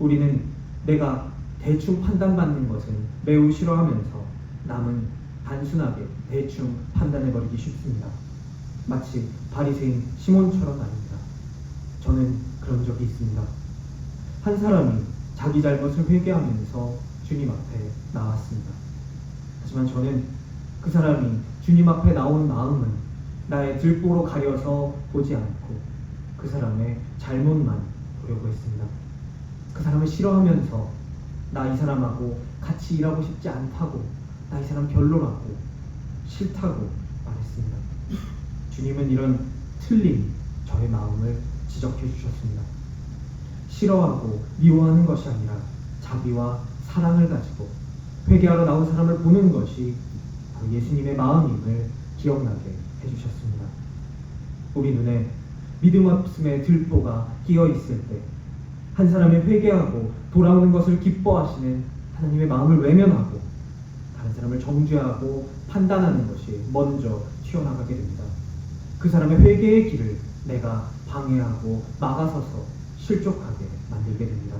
우리는 내가 대충 판단받는 것은 매우 싫어하면서 남은 단순하게 대충 판단해버리기 쉽습니다. 마치 바리새인 시몬처럼 말입니다. 저는 그런 적이 있습니다. 한 사람이 자기 잘못을 회개하면서 주님 앞에 나왔습니다. 하지만 저는 그 사람이 주님 앞에 나온 마음은 나의 들보로 가려서 보지 않고 그 사람의 잘못만 보려고 했습니다. 그 사람을 싫어하면서 나 이 사람하고 같이 일하고 싶지 않다고 나 이 사람 별로라고 싫다고 말했습니다. 주님은 이런 틀린 저의 마음을 지적해 주셨습니다. 싫어하고 미워하는 것이 아니라 자비와 사랑을 가지고 회개하러 나온 사람을 보는 것이 예수님의 마음임을 기억나게 해주셨습니다. 우리 눈에 믿음 없음의 들보가 끼어 있을 때 한 사람이 회개하고 돌아오는 것을 기뻐하시는 하나님의 마음을 외면하고 다른 사람을 정죄하고 판단하는 것이 먼저 튀어나가게 됩니다. 그 사람의 회개의 길을 내가 방해하고 막아서서 실족하게 만들게 됩니다.